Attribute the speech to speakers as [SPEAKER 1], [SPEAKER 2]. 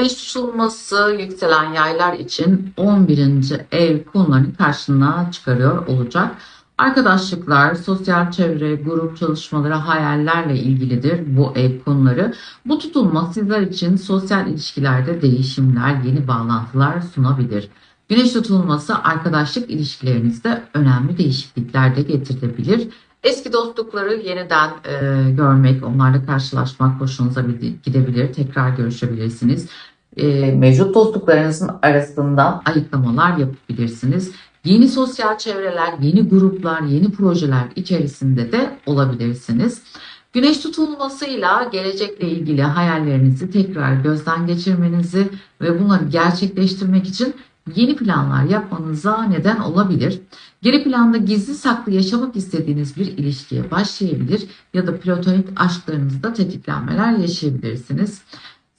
[SPEAKER 1] Güneş tutulması yükselen yaylar için 11. ev konularını karşına çıkarıyor olacak. Arkadaşlıklar, sosyal çevre, grup çalışmaları, hayallerle ilgilidir bu ev konuları. Bu tutulma sizler için sosyal ilişkilerde değişimler, yeni bağlantılar sunabilir. Güneş tutulması arkadaşlık ilişkilerinizde önemli değişiklikler de getirebilir. Eski dostlukları yeniden e, görmek, onlarla karşılaşmak hoşunuza gidebilir. Tekrar görüşebilirsiniz. E, mevcut dostluklarınızın arasından ayıklamalar yapabilirsiniz. Yeni sosyal çevreler, yeni gruplar, yeni projeler içerisinde de olabilirsiniz. Güneş tutulmasıyla gelecekle ilgili hayallerinizi tekrar gözden geçirmenizi ve bunları gerçekleştirmek için yeni planlar yapmanıza neden olabilir. Geri planda gizli saklı yaşamak istediğiniz bir ilişkiye başlayabilir ya da platonik aşklarınızda tetiklenmeler yaşayabilirsiniz.